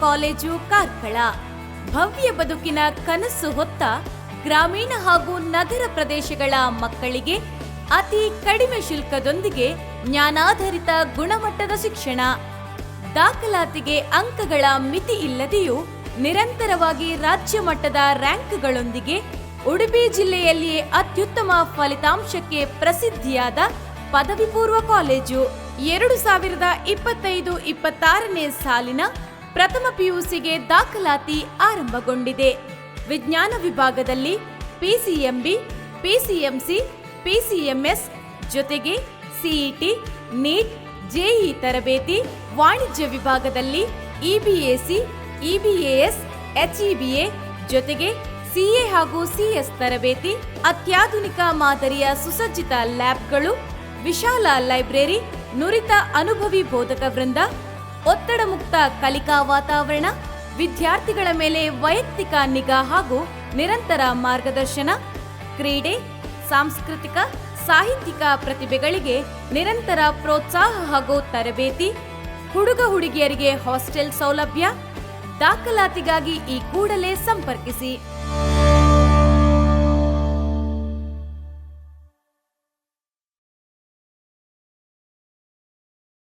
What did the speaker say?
College, Karkala. ಭವ್ಯ ಬದುಕಿನ ಕನಸು ಹೊತ್ತ ಗ್ರಾಮೀಣ ಹಾಗೂ ನಗರ ಪ್ರದೇಶಗಳ ಮಕ್ಕಳಿಗೆ ಅತಿ ಕಡಿಮೆ ಶುಲ್ಕದೊಂದಿಗೆ ಜ್ಞಾನಾಧಾರಿತ ಗುಣಮಟ್ಟದ ಶಿಕ್ಷಣ. ದಾಖಲಾತಿಗೆ ಅಂಕಗಳ ಮಿತಿ ಇಲ್ಲದೆಯೂ ನಿರಂತರವಾಗಿ ರಾಜ್ಯ ಮಟ್ಟದ ರ್ಯಾಂಕ್ಗಳೊಂದಿಗೆ ಉಡುಪಿ ಜಿಲ್ಲೆಯಲ್ಲಿಯೇ ಅತ್ಯುತ್ತಮ ಫಲಿತಾಂಶಕ್ಕೆ ಪ್ರಸಿದ್ಧಿಯಾದ ಪದವಿ ಪೂರ್ವ ಕಾಲೇಜು. ಎರಡು ಸಾವಿರದ ಇಪ್ಪತ್ತೈದು ಇಪ್ಪತ್ತಾರನೇ ಸಾಲಿನ ಪ್ರಥಮ ಪಿಯುಸಿಗೆ ದಾಖಲಾತಿ ಆರಂಭಗೊಂಡಿದೆ. ವಿಜ್ಞಾನ ವಿಭಾಗದಲ್ಲಿ ಪಿಸಿಎಂಬಿ ಪಿಸಿಎಂಸಿ ಪಿಸಿಎಂಎಸ್ ಜೊತೆಗೆ ಸಿಇಟಿ ನೀಟ್ ಜೆಇ ತರಬೇತಿ, ವಾಣಿಜ್ಯ ವಿಭಾಗದಲ್ಲಿ ಇಬಿಎಸಿ ಇಬಿಎಎಸ್ ಎಚ್ಇಬಿಎ ಜೊತೆಗೆ ಸಿಎ ಹಾಗೂ ಸಿಎಸ್ ತರಬೇತಿ, ಅತ್ಯಾಧುನಿಕ ಮಾದರಿಯ ಸುಸಜ್ಜಿತ ಲ್ಯಾಬ್ಗಳು, ವಿಶಾಲ ಲೈಬ್ರರಿ ನುರಿತ ಅನುಭವಿ ಬೋಧಕ ವೃಂದ, ಒತ್ತಡ ಮುಕ್ತ ಕಲಿಕಾ ವಾತಾವರಣ, ವಿದ್ಯಾರ್ಥಿಗಳ ಮೇಲೆ ವೈಯಕ್ತಿಕ ನಿಗಾ ಹಾಗೂ ನಿರಂತರ ಮಾರ್ಗದರ್ಶನ, ಕ್ರೀಡೆ, ಸಾಂಸ್ಕೃತಿಕ, ಸಾಹಿತ್ಯಿಕ ಪ್ರತಿಭೆಗಳಿಗೆ ನಿರಂತರ ಪ್ರೋತ್ಸಾಹ ಹಾಗೂ ತರಬೇತಿ, ಹುಡುಗ ಹುಡುಗಿಯರಿಗೆ ಹಾಸ್ಟೆಲ್ ಸೌಲಭ್ಯ, ದಾಖಲಾತಿಗಾಗಿ ಈ ಕೂಡಲೇ ಸಂಪರ್ಕಿಸಿ.